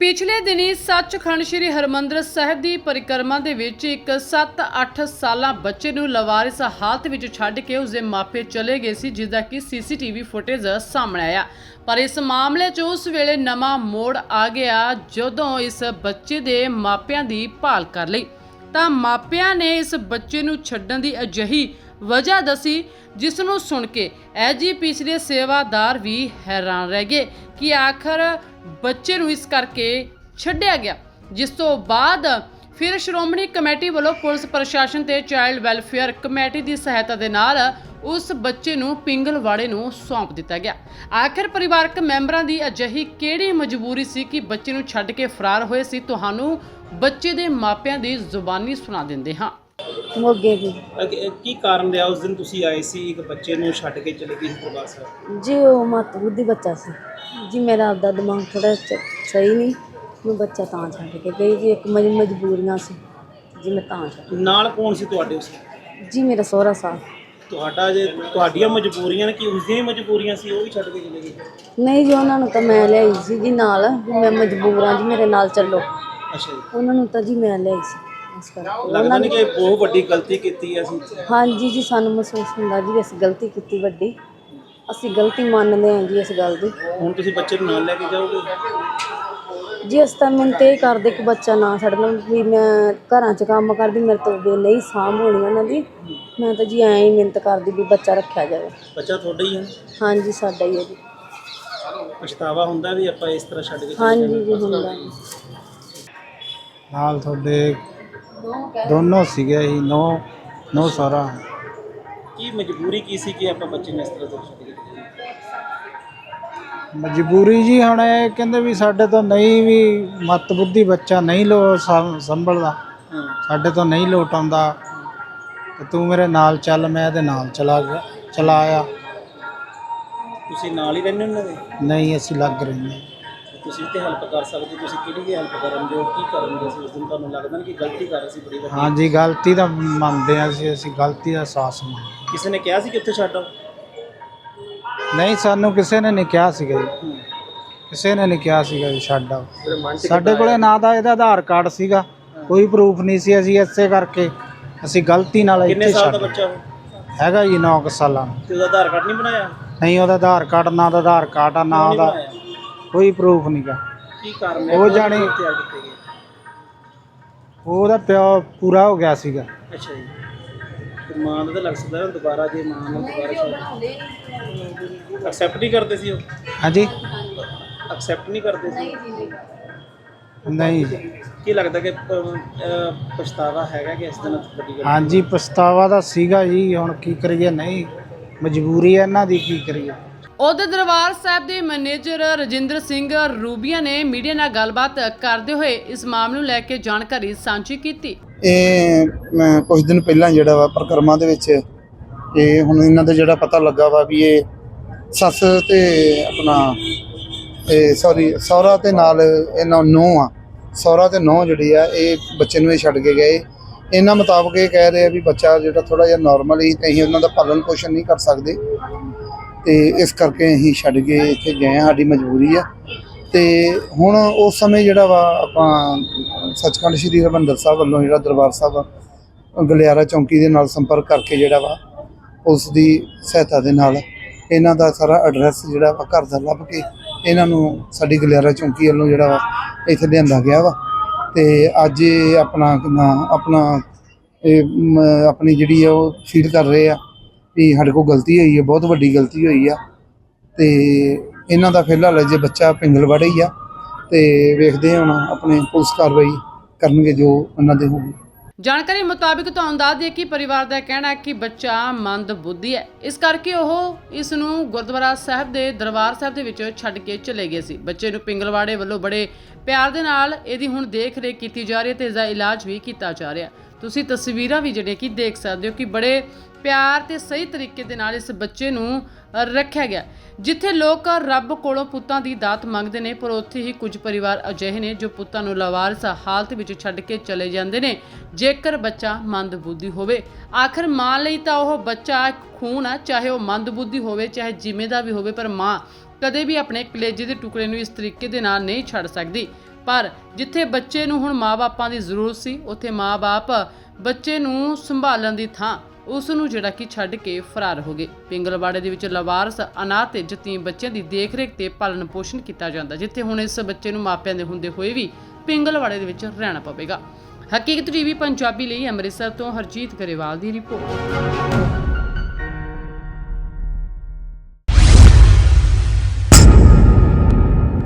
ਪਿਛਲੇ ਦਿਨੀ ਸੱਚਖੰਡ ਸ੍ਰੀ ਹਰਮੰਦਰ ਸਾਹਿਬ ਦੀ ਪਰਿਕਰਮਾ ਦੇ ਵਿੱਚ ਇੱਕ 7-8 ਸਾਲਾਂ ਬੱਚੇ ਨੂੰ ਲਵਾਰਿਸ ਹਾਲਤ ਵਿੱਚ ਛੱਡ ਕੇ ਉਸਦੇ ਮਾਪੇ ਚਲੇ ਗਏ ਸੀ, ਜਿਸ ਦਾ ਕਿ ਸੀਸੀਟੀਵੀ ਫੁਟੇਜ ਸਾਹਮਣੇ ਆਇਆ। ਪਰ ਇਸ ਮਾਮਲੇ 'ਚ ਉਸ ਵੇਲੇ ਨਵਾਂ ਮੋੜ ਆ ਗਿਆ ਜਦੋਂ ਇਸ ਬੱਚੇ ਦੇ ਮਾਪਿਆਂ ਦੀ ਭਾਲ ਕਰ ਲਈ। ਤਾਂ ਮਾਪਿਆਂ ਨੇ ਇਸ ਬੱਚੇ ਨੂੰ ਛੱਡਣ ਦੀ ਅਜਿਹੀ ਵਜ੍ਹਾ ਦੱਸੀ ਜਿਸ ਨੂੰ ਸੁਣ ਕੇ ਐਜੀਪੀਸੀ ਦੇ ਸੇਵਾਦਾਰ ਵੀ ਹੈਰਾਨ ਰਹਿ ਗਏ ਕਿ ਆਖਰ ਬੱਚੇ ਨੂੰ ਇਸ ਕਰਕੇ ਛੱਡਿਆ ਗਿਆ, ਜਿਸ ਤੋਂ ਬਾਅਦ ਫਿਰ ਸ਼੍ਰੋਮਣੀ ਕਮੇਟੀ ਵੱਲੋਂ ਪੁਲਿਸ ਪ੍ਰਸ਼ਾਸਨ ਤੇ ਚਾਈਲਡ ਵੈਲਫੇਅਰ ਕਮੇਟੀ ਦੀ ਸਹਾਇਤਾ ਦੇ ਨਾਲ ਉਸ ਬੱਚੇ ਨੂੰ ਪਿੰਗਲਵਾੜੇ ਨੂੰ ਸੌਂਪ ਦਿੱਤਾ ਗਿਆ। ਆਖਿਰ ਪਰਿਵਾਰਕ ਮੈਂਬਰਾਂ ਦੀ ਅਜਿਹੀ ਕਿਹੜੀ ਮਜਬੂਰੀ ਸੀ ਕਿ ਬੱਚੇ ਨੂੰ ਛੱਡ ਕੇ ਫਰਾਰ ਹੋਏ ਸੀ? ਤੁਹਾਨੂੰ ਬੱਚੇ ਦੇ ਮਾਪਿਆਂ ਦੀ ਜ਼ੁਬਾਨੀ ਸੁਣਾ ਦਿੰਦੇ ਹਾਂ। ਮੋਗੇ ਦੀ ਅਗ- ਕੀ ਕਾਰਨ ਰਿਹਾ? ਉਸ ਦਿਨ ਤੁਸੀਂ ਆਏ ਸੀ ਇੱਕ ਬੱਚੇ ਨੂੰ ਛੱਡ ਕੇ ਚਲੇ ਗਏ ਸੀ ਦਰਬਾਰ ਸਾਹਿਬ। ਜੀ ਉਹ ਮਤ ਬੁੱਧੀ ਬੱਚਾ ਸੀ। ਜੀ ਮੇਰਾ ਆਪਦਾ ਦਿਮਾਗ ਥੋੜਾ ਸਹੀ ਨਹੀਂ। ਮੈਂ ਬੱਚਾ ਤਾਂ ਛੱਡ ਕੇ ਗਈ ਜੀ ਇੱਕ ਮਜ ਮਜਬੂਰੀਆਂ ਸੀ। ਜੀ ਮੈਂ ਤਾਂ ਛੱਡ ਨਾਲ ਕੌਣ ਸੀ ਤੁਹਾਡੇ ਉਸ ਜੀ ਮੇਰਾ ਸਹੁਰਾ ਸਾਹਿਬ ਤੁਹਾਡਾ ਜੇ ਤੁਹਾਡੀਆਂ ਮਜਬੂਰੀਆਂ ਨੇ ਕਿ ਉਸ ਦੀਆਂ ਹੀ ਮਜਬੂਰੀਆਂ ਸੀ ਉਹ ਵੀ ਛੱਡ ਕੇ ਚਲੇ ਗਏ? ਨਹੀਂ ਜੀ ਉਹਨਾਂ ਨੂੰ ਤਾਂ ਮੈਂ ਲਿਆਈ ਸੀ ਜੀ ਨਾਲ। ਵੀ ਮੈਂ ਮਜਬੂਰ ਜੀ ਮੇਰੇ ਨਾਲ ਚੱਲੋ। ਅੱਛਾ ਜੀ। ਉਹਨਾਂ ਨੂੰ ਤਾਂ ਜੀ ਮੈਂ ਲਿਆਈ ਸੀ। ਇਸ ਕਰਕੇ ਲੱਗਦਾ ਨਹੀਂ ਕਿ ਬਹੁਤ ਵੱਡੀ ਗਲਤੀ ਕੀਤੀ ਹੈ ਅਸੀਂ? ਹਾਂਜੀ ਜੀ ਸਾਨੂੰ ਮਹਿਸੂਸ ਹੁੰਦਾ ਜੀ ਅਸੀਂ ਗਲਤੀ ਕੀਤੀ ਵੱਡੀ। ਅਸੀਂ ਗਲਤੀ ਮੰਨਦੇ ਹਾਂ ਜੀ ਇਸ ਗੱਲ ਦੀ। ਹੁਣ ਤੁਸੀਂ ਬੱਚੇ ਨੂੰ ਨਾਲ ਲੈ ਕੇ ਜਾਓਗੇ? ਜੀ ਇਸ ਤਾਂ ਮੈਨੂੰ ਤੇ ਇਹ ਕਰਦੇ ਕਿ ਬੱਚਾ ਨਾ ਛੱਡਣਾ ਵੀ ਮੈਂ ਘਰਾਂ 'ਚ ਕੰਮ ਕਰਦੀ ਮੇਰੇ ਤੋਂ ਵੀ ਨਹੀਂ ਸਾਂਭ ਹੋਣੀ ਉਹਨਾਂ ਦੀ। ਮੈਂ ਤਾਂ ਜੀ ਐਂ ਹੀ ਮਿਹਨਤ ਕਰਦੀ ਵੀ ਬੱਚਾ ਰੱਖਿਆ ਜਾਵੇ। ਬੱਚਾ ਤੁਹਾਡਾ ਹੀ ਹੈ? ਹਾਂਜੀ ਸਾਡਾ ਹੀ ਹੈ ਜੀ। ਪਛਤਾਵਾ ਹੁੰਦਾ ਵੀ ਆਪਾਂ ਇਸ ਤਰ੍ਹਾਂ ਛੱਡ ਕੇ ਹਾਂਜੀ। ਜੀ ਹੁੰਦਾ। ਨਾਲ ਤੁਹਾਡੇ ਦੋਨੋਂ ਸੀਗੇ ਜੀ ਨੋ ਨੋ ਸਾਰਾ। ਕੀ ਮਜਬੂਰੀ ਕੀ ਸੀ ਕਿ ਆਪਾਂ ਬੱਚੇ ਨੂੰ ਇਸ ਤਰ੍ਹਾਂ ਤੋਂ ਛੱਡ ਕੇ ਚਲੇ ਗਏ ਮਜਬੂਰੀ ਜੀ ਹੁਣ ਇਹ ਕਹਿੰਦੇ ਵੀ ਸਾਡੇ ਤੋਂ ਨਹੀਂ ਵੀ ਮਤ ਬੁੱਧੀ ਬੱਚਾ ਨਹੀਂ ਲੋ ਸੰ- ਸੰਭਲਦਾ। ਹਾਂ। ਸਾਡੇ ਤੋਂ ਨਹੀਂ ਲੋਟ ਆਉਂਦਾ। ਤੇ ਤੂੰ ਮੇਰੇ ਨਾਲ ਚੱਲ ਮੈਂ ਇਹਦੇ ਨਾਲ ਚਲਾ ਗਿਆ ਚਲਾ ਆਇਆ। ਤੁਸੀਂ ਨਾਲ ਹੀ ਰਹਿੰਦੇ ਉਹਨਾਂ ਦੇ? ਨਹੀਂ ਅਸੀਂ ਲੱਗ ਰਹੇ ਹਾਂ। ਤੁਸੀਂ ਤੇ ਹੈਲਪ ਕਰ ਸਕਦੇ ਤੁਸੀਂ ਕਿਹੜੀ ਦੀ ਹੈਲਪ ਕਰਨਗੇ ਉਹ ਕੀ ਕਰਨਗੇ ਸੀ ਉਸ ਦਿਨ ਤੁਹਾਨੂੰ ਲੱਗਦਾ ਕਿ ਗਲਤੀ ਕਰ ਰਹੇ ਸੀ ਬੜੀ ਵੱਡੀ ਹਾਂਜੀ ਗਲਤੀ ਤਾਂ ਮੰਨਦੇ ਹਾਂ ਅਸੀਂ ਅਸੀਂ ਗਲਤੀ ਦਾ ਅਹਿਸਾਸ ਮੰਨਦੇ ਕਿਸੇ ਨੇ ਕਿਹਾ ਸੀ ਕਿ ਉੱਥੇ ਛੱਡ ਆਓ? ਨਹੀਂ ਸਾਨੂੰ ਕਿਸੇ ਨੇ ਨਹੀਂ ਕਿਹਾ ਸੀਗਾ ਜੀ। ਕਿਸੇ ਨੇ ਨਹੀਂ ਕਿਹਾ ਸੀਗਾ ਜੀ ਛੱਡ ਆਓ। ਸਾਡੇ ਕੋਲੇ ਨਾ ਤਾਂ ਇਹਦਾ ਆਧਾਰ ਕਾਰਡ ਸੀਗਾ ਕੋਈ ਪ੍ਰੂਫ ਨਹੀਂ ਸੀ ਅਸੀਂ ਇਸੇ ਕਰਕੇ ਅਸੀਂ ਗਲਤੀ ਨਾਲ ਕਿੰਨੇ ਇੱਥੇ ਸਾਲ ਦਾ ਛੱਡ ਬੱਚਾ ਉਹ? ਹੈਗਾ ਜੀ 9 ਸਾਲਾਂ ਦਾ। ਤੇ ਉਹਦਾ ਆਧਾਰ ਕਾਰਡ ਨਹੀਂ ਬਣਾਇਆ? ਨਹੀਂ ਉਹਦਾ ਆਧਾਰ ਕਾਰਡ ਨਾ ਦਾ ਆਧਾਰ ਕਾਰਡ ਆ ਨਾ ਕਿਉਂ ਨਹੀਂ ਉਹਦਾ ਬਣਾਇਆ? ਕੋਈ ਪ੍ਰੂਫ ਨਹੀਂਗਾ ਕੀ ਕਾਰਨ ਹੈ? ਉਹ ਜਾਣੀ- ਤਿਆਰ ਕੀਤੇ ਗਏ? ਉਹਦਾ ਪਿਓ ਪੂਰਾ ਹੋ ਗਿਆ ਸੀਗਾ। ਅੱਛਾ ਜੀ। ਤੇ ਮਾਂ ਦਾ ਤਾਂ ਲੱਗ ਸਕਦਾ ਹੁਣ ਦੁਬਾਰਾ ਜੇ ਮਾਂ ਨੂੰ ਦੁਬਾਰਾ ਛੱਡ ਐਕਸੈਪਟ ਨਹੀਂ ਕਰਦੇ ਸੀ ਉਹ? ਹਾਂਜੀ? ਐਕਸੈਪਟ ਨਹੀਂ ਕਰਦੇ ਸੀ? ਨਹੀਂ। ਜੀ ਕੀ ਲੱਗਦਾ ਕਿ ਪ- ਅਹ ਪਛਤਾਵਾ ਹੈਗਾ ਕਿ ਇਸ ਦਿਨ ਵੱਡੀ ਗੱਲ ਹਾਂਜੀ ਪਛਤਾਵਾ ਤਾਂ ਸੀਗਾ ਜੀ ਹੁਣ ਕੀ ਕਰੀਏ ਨਹੀਂ। ਮਜਬੂਰੀ ਹੈ ਇਹਨਾਂ ਦੀ ਕੀ ਕਰੀਏ। ਉਹਦੇ ਦਰਬਾਰ ਸਾਹਿਬ ਦੇ ਮੈਨੇਜਰ ਰਜਿੰਦਰ ਸਿੰਘ ਰੂਬੀਆ ਨੇ ਮੀਡੀਆ ਨਾਲ ਗੱਲਬਾਤ ਕਰਦੇ ਹੋਏ ਇਸ ਮਾਮਲੇ ਨੂੰ ਲੈ ਕੇ ਜਾਣਕਾਰੀ ਸਾਂਝੀ ਕੀਤੀ। ਇਹ ਮੈਂ ਕੁਝ ਦਿਨ ਪਹਿਲਾਂ ਜਿਹੜਾ ਵਾ ਪ੍ਰਕਰਮਾਂ ਦੇ ਵਿੱਚ, ਇਹ ਹੁਣ ਇਹਨਾਂ ਦਾ ਜਿਹੜਾ ਪਤਾ ਲੱਗਾ ਵਾ ਵੀ ਇਹ ਸੱਸ ਤੇ ਆਪਣਾ, ਇਹ ਸੌਰੀ ਸਹੁਰਾ ਤੇ ਨਾਲ ਇਹਨਾਂ ਨੂੰਹ ਆ। ਸਹੁਰਾ ਤੇ ਨੂੰਹ ਜਿਹੜੀ ਆ, ਇਹ ਬੱਚੇ ਨੂੰ ਇਹ ਛੱਡ ਕੇ ਗਏ। ਇਹਨਾਂ ਮੁਤਾਬਕ ਇਹ ਕਹਿ ਰਹੇ ਆ ਵੀ ਬੱਚਾ ਜਿਹੜਾ ਥੋੜਾ ਜਿਹਾ ਨਾਰਮਲ ਹੀ ਤੇ ਅਸੀਂ ਉਹਨਾਂ ਦਾ ਪਾਲਣ ਪੋਸ਼ਣ ਨਹੀਂ ਕਰ ਸਕਦੇ। ਤੇ ਇਸ ਕਰਕੇ ਅਸੀਂ ਛੱਡ ਕੇ ਇੱਥੇ ਗਏ ਆ ਸਾਡੀ ਮਜਬੂਰੀ ਆ। ਤੇ ਹੁਣ ਉਸ ਸਮੇਂ ਜਿਹੜਾ ਵਾ, ਆਪਾਂ ਸੱਚਖੰਡ ਸ੍ਰੀ ਹਰਿਮੰਦਰ ਸਾਹਿਬ ਵੱਲੋਂ ਜਿਹੜਾ ਦਰਬਾਰ ਸਾਹਿਬ ਗਲਿਆਰਾ ਚੌਂਕੀ ਦੇ ਨਾਲ ਸੰਪਰਕ ਕਰਕੇ ਜਿਹੜਾ ਵਾ, ਉਸ ਦੀ ਸਹਾਇਤਾ ਦੇ ਨਾਲ ਇਹਨਾਂ ਦਾ ਸਾਰਾ ਐਡਰੈਸ ਜਿਹੜਾ ਵਾ, ਘਰ ਦਾ ਲੱਭ ਕੇ ਇਹਨਾਂ ਨੂੰ ਸਾਡੀ ਗਲਿਆਰਾ ਚੌਂਕੀ ਵੱਲੋਂ ਜਿਹੜਾ ਵਾ, ਇੱਥੇ ਲਿਆਂਦਾ ਗਿਆ ਵਾ। ਤੇ ਅੱਜ ਆਪਣਾ ਕਿੰਨਾ ਆਪਣਾ ਇਹ ਆਪਣੀ ਜਿਹੜੀ ਆ ਉਹ ਫੀਲ ਕਰ ਰਹੇ ਆ। ਵੀ ਸਾਡੇ ਕੋਲ ਗਲਤੀ ਹੋਈ ਹੈ, ਬਹੁਤ ਵੱਡੀ ਗਲਤੀ ਹੋਈ ਆ। ਤੇ ਇਹਨਾਂ ਦਾ ਫਿਲਹਾਲ ਜੇ ਬੱਚਾ ਪਿੰਗਲਵਾੜੇ ਹੀ ਆ। ਤੇ ਵੇਖਦੇ ਹਾਂ ਹੁਣ ਆਪਣੇ ਪੁਲਿਸ ਕਾਰਵਾਈ ਕਰਨਗੇ ਜੋ ਉਹਨਾਂ ਦੇ ਹੋਊਗੀ। ਜਾਣਕਾਰੀ ਮੁਤਾਬਿਕ ਤੁਹਾਨੂੰ ਦੱਸ ਦਈਏ ਕਿ ਪਰਿਵਾਰ ਦਾ ਕਹਿਣਾ ਹੈ ਕਿ ਬੱਚਾ ਮੰਦ ਬੁੱਧੀ ਹੈ। ਇਸ ਕਰਕੇ ਉਹ ਇਸ ਨੂੰ ਗੁਰਦੁਆਰਾ ਸਾਹਿਬ ਦੇ ਦਰਬਾਰ ਸਾਹਿਬ ਦੇ ਵਿੱਚ ਛੱਡ ਕੇ ਚਲੇ ਗਏ ਸੀ। ਬੱਚੇ ਨੂੰ ਪਿੰਗਲਵਾੜੇ ਵੱਲੋਂ ਬੜੇ ਪਿਆਰ ਦੇ ਨਾਲ ਇਹਦੀ ਹੁਣ ਦੇਖ ਰੇਖ ਕੀਤੀ ਜਾ ਰਹੀ ਹੈ ਤੇ ਇਸ ਦਾ ਇਲਾਜ ਵੀ ਕੀਤਾ ਜਾ ਰਿਹਾ ਤੁਸੀਂ ਤਸਵੀਰਾਂ ਵੀ ਜਿਹੜੀਆਂ ਕਿ ਦੇਖ ਸਕਦੇ ਹੋ ਕਿ ਬੜੇ ਪਿਆਰ ਤੇ ਸਹੀ ਤਰੀਕੇ ਦੇ ਨਾਲ ਇਸ ਬੱਚੇ ਨੂੰ ਰੱਖਿਆ ਗਿਆ। ਜਿੱਥੇ ਲੋਕ ਰੱਬ ਕੋਲੋਂ ਪੁੱਤਾਂ ਦੀ ਦਾਤ ਮੰਗਦੇ ਨੇ, ਪਰ ਉੱਥੇ ਹੀ ਕੁਝ ਪਰਿਵਾਰ ਅਜਿਹੇ ਨੇ ਜੋ ਪੁੱਤਾਂ ਨੂੰ ਲਵਾਰਸ ਹਾਲਤ ਵਿੱਚ ਛੱਡ ਕੇ ਚਲੇ ਜਾਂਦੇ ਨੇ, ਜੇਕਰ ਬੱਚਾ ਮੰਦਬੁੱਧੀ ਹੋਵੇ। ਆਖਰ ਮਾਂ ਲਈ ਤਾਂ ਉਹ ਬੱਚਾ ਖੂਨ ਆ, ਚਾਹੇ ਉਹ ਮੰਦਬੁੱਧੀ ਹੋਵੇ, ਚਾਹੇ ਜਿਵੇਂ ਦਾ ਵੀ ਹੋਵੇ, ਪਰ ਮਾਂ ਕਦੇ ਵੀ ਆਪਣੇ ਕਲੇਜੇ ਦੇ ਟੁਕੜੇ ਨੂੰ ਇਸ ਤਰੀਕੇ ਦੇ ਨਾਲ ਨਹੀਂ ਛੱਡ ਸਕਦੀ। ਪਰ ਜਿੱਥੇ ਬੱਚੇ ਨੂੰ ਹੁਣ ਮਾਪੇ ਦੀ ਜ਼ਰੂਰਤ ਸੀ, ਉੱਥੇ ਮਾਪੇ ਬੱਚੇ ਨੂੰ ਸੰਭਾਲਣ ਦੀ ਥਾਂ ਉਸ ਨੂੰ ਜਿਹੜਾ ਕਿ ਛੱਡ ਕੇ ਫਰਾਰ ਹੋ ਗਏ। ਪਿੰਗਲਵਾੜੇ ਦੇ ਵਿੱਚ ਲਵਾਰਸ, ਅਨਾਥ ਤੇ ਯਤੀਮ ਬੱਚਿਆਂ ਦੀ ਦੇਖਰੇਖ ਤੇ ਪਾਲਣ ਪੋਸ਼ਣ ਕੀਤਾ ਜਾਂਦਾ, ਜਿੱਥੇ ਹੁਣ ਇਸ ਬੱਚੇ ਨੂੰ ਮਾਪਿਆਂ ਦੇ ਹੁੰਦੇ ਹੋਏ ਵੀ ਪਿੰਗਲਵਾੜੇ ਦੇ ਵਿੱਚ ਰਹਿਣਾ ਪਵੇਗਾ। ਹਕੀਕਤ ਟੀਵੀ ਪੰਜਾਬੀ ਲਈ ਅੰਮ੍ਰਿਤਸਰ ਤੋਂ ਹਰਜੀਤ ਗਰੇਵਾਲ ਦੀ ਰਿਪੋਰਟ।